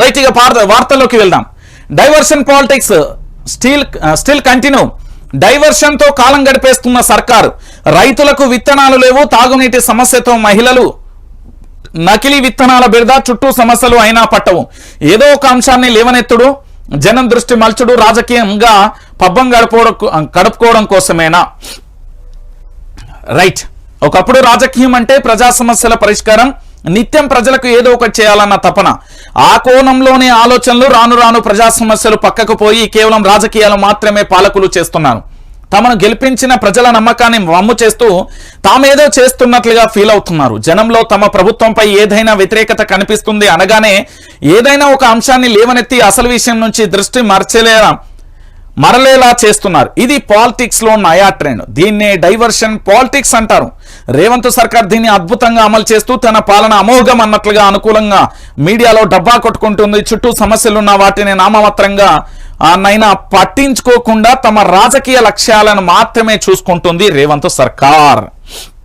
Right ఇక వార్తల్లోకి వెళ్దాం. Diversion politics still still continue. డైవర్షన్తో కాలం గడిపేస్తున్న సర్కారు. రైతులకు విత్తనాలు లేవు తాగునీటి సమస్యతో మహిళలు నకిలీ విత్తనాల బిడద చుట్టూ సమస్యలు అయినా పట్టవు. ఏదో ఒక అంశాన్ని లేవనెత్తుడు జనం దృష్టి మల్చుడు రాజకీయంగా పబ్బం గడపడం గడుపుకోవడం కోసమేనా? రైట్. ఒకప్పుడు రాజకీయం అంటే ప్రజా సమస్యల పరిష్కారం నిత్యం ప్రజలకు ఏదో ఒకటి చేయాలన్న తపన. ఆ కోణంలోని ఆలోచనలు రాను రాను ప్రజా సమస్యలు పక్కకు పోయి కేవలం రాజకీయాలు మాత్రమే పాలకులు చేస్తున్నారు. తమను గెలిపించిన ప్రజల నమ్మకాన్ని వమ్ము చేస్తూ తామేదో చేస్తున్నట్లుగా ఫీల్ అవుతున్నారు. జనంలో తమ ప్రభుత్వంపై ఏదైనా వ్యతిరేకత కనిపిస్తుంది అనగానే ఏదైనా ఒక అంశాన్ని లేవనెత్తి అసలు విషయం నుంచి దృష్టి మరచలేరా మరలేలా చేస్తున్నారు. ఇది పాలిటిక్స్లో నయా ట్రెండ్. దీన్నే డైవర్షన్ పాలిటిక్స్ అంటారు. రేవంత్ సర్కార్ దీన్ని అద్భుతంగా అమలు చేస్తూ తన పాలన అమోఘం అన్నట్లుగా అనుకూలంగా మీడియాలో డబ్బా కొట్టుకుంటుంది. చుట్టూ సమస్యలున్న వాటిని నామమాత్రంగా నైనా పట్టించుకోకుండా తమ రాజకీయ లక్ష్యాలను మాత్రమే చూసుకుంటుంది రేవంత్ సర్కార్.